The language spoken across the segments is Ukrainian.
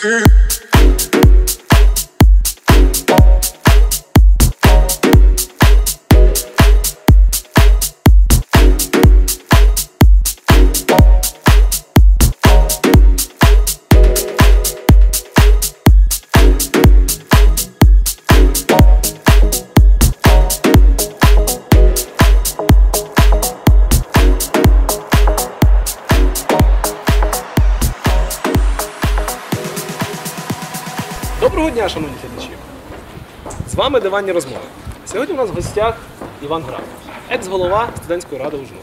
Two. Вами диванні розмови. Сьогодні у нас в гостях Іван Граб, екс-голова студентської ради УЖНУ.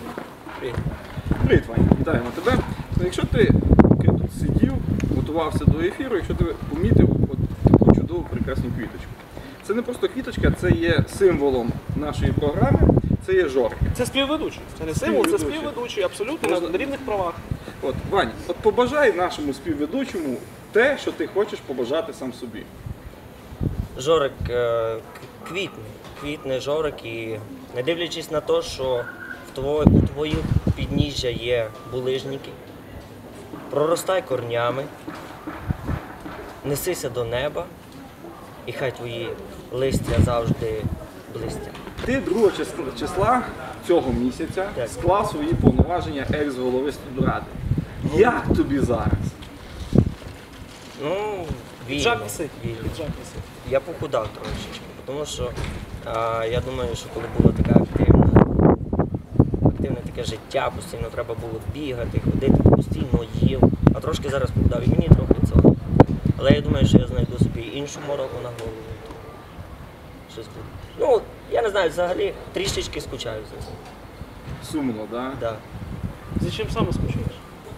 Привіт. Привіт, Ваня, вітаємо тебе. Ну, Якщо ти поки тут сидів, готувався до ефіру, якщо ти помітив от таку чудову прекрасну квіточку. Це не просто квіточка, це є символом нашої програми, це є жорки. Це співведучий. Це не символ, це Співведучий. співведучий, абсолютно на, на рівних правах. От, Вань, от побажай нашому співведучому те, що ти хочеш побажати сам собі. Жорик е, квітне, квітне жорик і не дивлячись на те, що в твої, у підніжжя є булижники, проростай корнями, несися до неба, і хай твої листя завжди блистять. Ти 2 числа, цього місяця Так. склав свої повноваження екс-голови студради. Як тобі зараз? Ну, Піджак висить. вільно. Піджак висить. Я похудав трошечки, тому що а, я думаю, що коли було така активна, активне таке життя, постійно треба було бігати, ходити, постійно їв, а трошки зараз похудав і мені трохи цього. Але я думаю, що я знайду собі іншу мороку на голову. Щось буде. Ну, я не знаю, взагалі трішечки скучаю за цим. Сумно, да? Да. За чим саме скучаєш?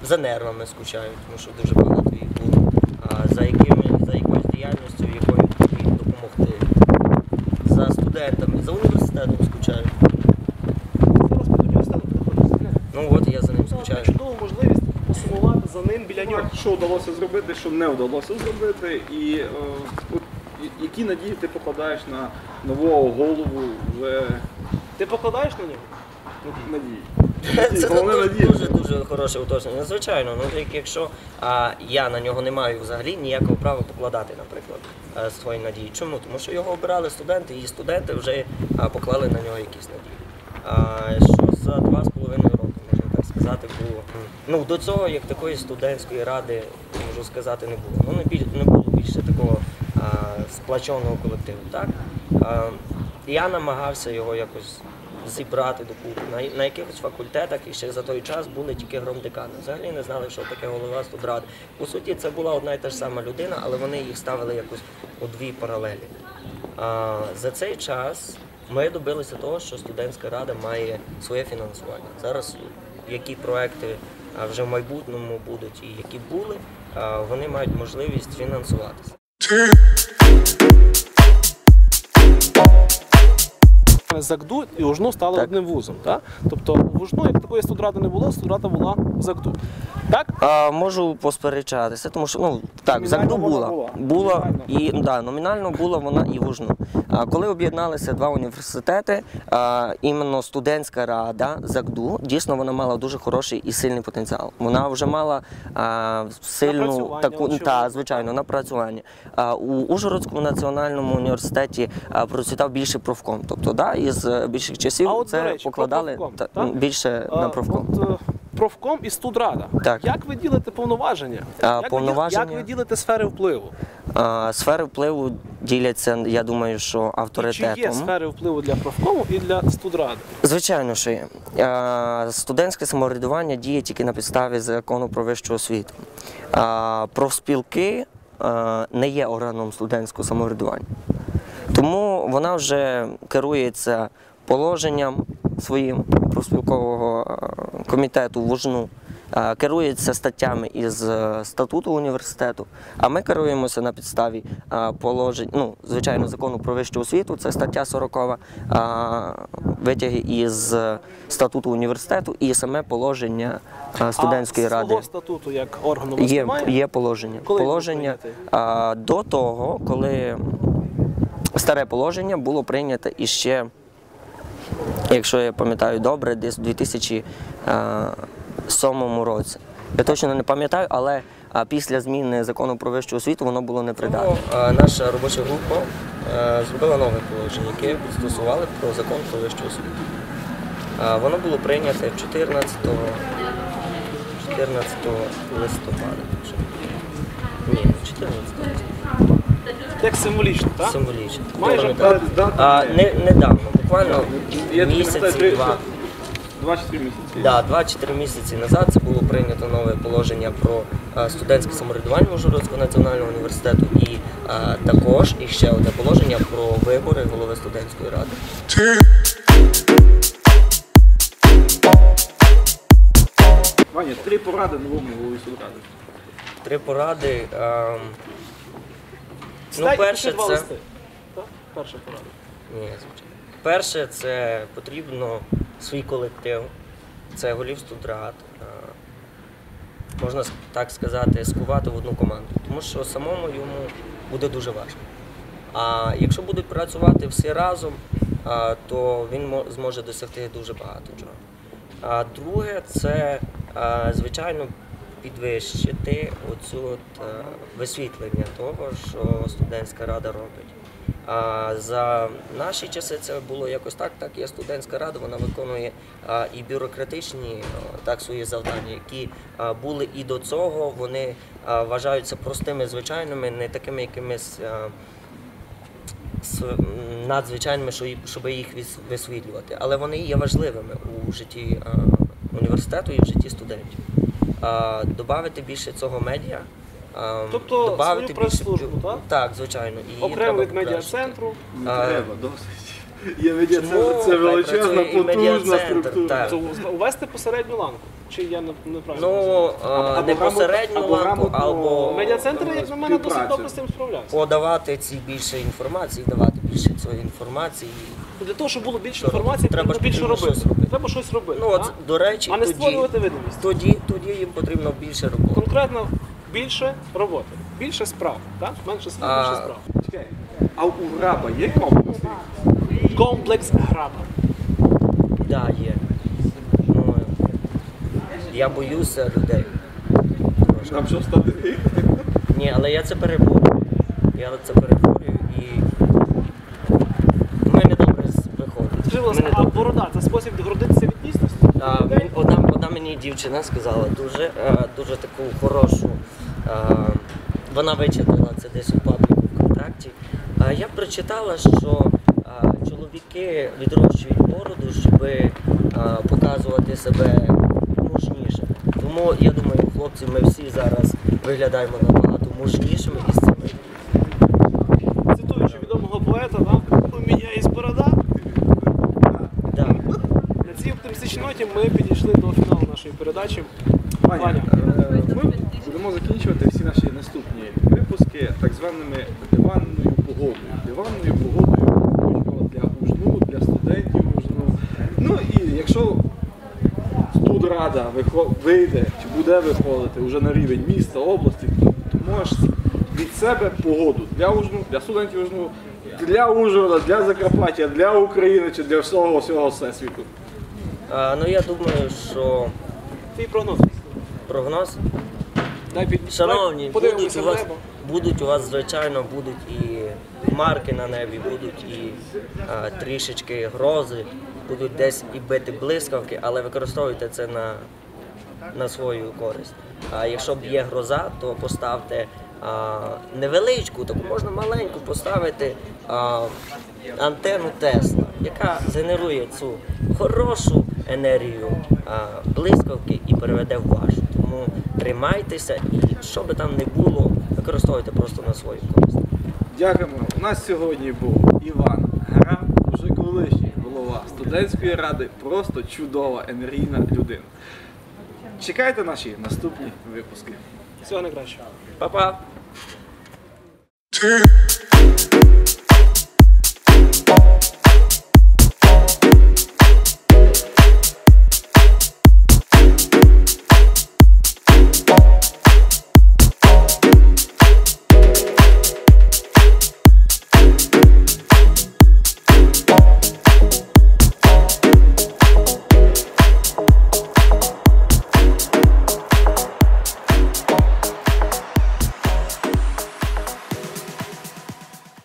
За нервами скучаю, тому що дуже багато їх було. А за якими, за якоюсь діяльністю, якою тобі допомогти. За студентами, за університетом скучаю. Зараз під університетом приходиш. Ну от я за ним Це скучаю. чудова можливість ним біля нього. Що вдалося зробити, що не вдалося зробити, і е, от, які надії ти покладаєш на нового голову вже Ти покладаєш на нього? надії? Це Головне дуже-дуже дуже хороше уточнення. Звичайно, ну як якщо а, я на нього не маю взагалі ніякого права покладати, наприклад, е, свої надії. Чому? Тому що його обирали студенти, і студенти вже а, поклали на нього якісь надії. А, що за два з половиною роки, можна так сказати, було. Ну до цього як такої студентської ради, можу сказати, не було. Ну не біль не було більше такого а, сплаченого колективу. Так? А, я намагався його якось зібрати докупи. На, на якихось факультетах і ще за той час були тільки громдекани. Взагалі не знали, що таке голова студради. По суті, це була одна і та ж сама людина, але вони їх ставили якось у дві паралелі. А, за цей час ми добилися того, що студентська рада має своє фінансування. Зараз які проекти вже в майбутньому будуть і які були, вони мають можливість фінансуватися. ЗАГДУ і УЖНУ стали Так. одним вузом. Так? Тобто в УЖНУ, як такої студради не було, студрада була в ЗАГДУ. Так? А, можу посперечатися, тому що ну так, ЗАГДУ була. була. Була і да, номінально була вона і вужну. А коли об'єдналися два університети, а, іменно студентська рада ЗАГДУ, дійсно вона мала дуже хороший і сильний потенціал. Вона вже мала а, сильну таку та звичайно напрацювання. А, у Ужгородському національному університеті а, процвітав більше профком. Тобто, да, із е, більших часів А от, це речі, покладали профком, та, більше А, на профком. От, е, профком і студрада. Так. Як ви ділите повноваження? А, як, Ви повноваження? діл- як ви ділите сфери впливу? А, Сфери впливу діляться, я думаю, що І чи є сфери впливу для профкому і для студради? Звичайно, що є. Е, Студентське самоврядування діє тільки на підставі закону про вищу освіту. А Профспілки е, не є органом студентського самоврядування. Тому вона вже керується положенням своїм профспілкового е, комітету ВУЖНУ, е, керується статтями із е, статуту університету, а ми керуємося на підставі положень, ну, звичайно, закону про вищу освіту, це стаття 40, е, витяги із статуту університету і саме положення студентської а ради. свого статуту як органу Є, є положення. Коли положення до того, коли старе положення було прийнято іще, якщо я пам'ятаю добре, десь у 2007 році. Я точно не пам'ятаю, але після зміни закону про вищу освіту воно було непридатне. Е, наша робоча група е, зробила нове положення, яке підстосували про закон про вищу освіту. Е, Воно було прийнято 14, 14 листопада. Ні, не 14 листопада. Як символічно, так? Символічно. Майже. А, не, недавно, буквально Я тобі місяці пам'ятаю, два. Два чи три місяці. Да, 2-4 місяці назад це було прийнято нове положення про е, студентське самоврядування Ужгородського національного університету і е, також і ще одне положення про вибори голови студентської ради. Ваня, три поради новому голові сударади. Три поради. ем, ну, перше, це. Перша порада. Ні, звичайно. Перше, це потрібно свій колектив, це голів студрат, е, можна так сказати, скувати в одну команду, тому що самому йому буде дуже важко. А якщо будуть працювати всі разом, то він зможе досягти дуже багато чого. А друге, це звичайно підвищити оцю е, висвітлення того, що студентська рада робить. А за наші часи це було якось так. Так є студентська рада, вона виконує і бюрократичні так свої завдання, які були і до цього. Вони вважаються простими, звичайними, не такими якимись. надзвичайними, що щоб їх висвітлювати. Але вони є важливими у житті університету і в житті студентів. А, добавити більше цього медіа. Тобто добавити свою прес-службу, так? Так, звичайно. І Окремо від медіа-центру. Не треба, досить. Є медіа-центр, це величезна, потужна структура. так. Увести посередню ланку. Чи я не- неправильно? Ну, а, Або не посередню або ланку, грамотно- або Медіа-центр, як на мене, досить добре з цим справлявся. подавати ці більше інформації, давати більше цієї інформації. Для того, щоб було більше Треба інформації, ж треба більше потрібно робити. щось робити. Треба щось робити. Ну, от, так? до речі, а не тоді, створювати видимість. тоді, тоді їм потрібно більше роботи. Конкретно більше роботи, більше справ, так? менше слів, А, більше справ. Чекай, а у раба є комплекс? Комплекс граба. Да, є. Ну, я боюся людей. Трошки. Нам що стати? Ні, але я це переборюю. Я це переборюю і в мене добре з- виходить. Скажи, будь В ласка, а борода це спосіб гордитися від дійсності? А, одна, одна мені дівчина сказала дуже, е, дуже таку хорошу. е, Вона вичитала це десь у пабліку ВКонтакті. А я прочитала, що е, чоловіки відрощують бороду, щоб е, показувати себе мужнішими. Тому я думаю, хлопці, ми всі зараз виглядаємо набагато мужнішими відомого поета, да? у мене є борода. Да. На цій ноті ми підійшли до фіналу нашої передачі. Ваня, е, ми будемо закінчувати всі наші наступні випуски так званими диванною погодою. Диванною погодою для ужну, для студентів ужну. Ну і якщо студрада вихо- вийде чи буде виходити вже на рівень міста, області, то, то можеш від себе погоду для ужну, для студентів ужну, для Ужгорода, для Закарпаття, для України чи для всього всього всесвіту. А, ну я думаю, що Твій прогноз. прогноз Дай під Шановні, дай подивимося будуть у вас, небо. будуть у вас, звичайно, будуть і хмарки на небі, будуть і а, трішечки грози, будуть десь і бити блискавки, але використовуйте це на, на свою користь. А якщо б є гроза, то поставте а, невеличку, таку можна маленьку поставити а, антенну Тесла, яка генерує цю хорошу енергію а, блискавки і переведе в вашу. Тому тримайтеся і що би там не було, використовуйте просто на свою користь. Дякуємо. У нас сьогодні був Іван Гра, вже колишній голова студентської ради, просто чудова енергійна людина. Чекайте наші наступні випуски. Всього найкращого. Па-па!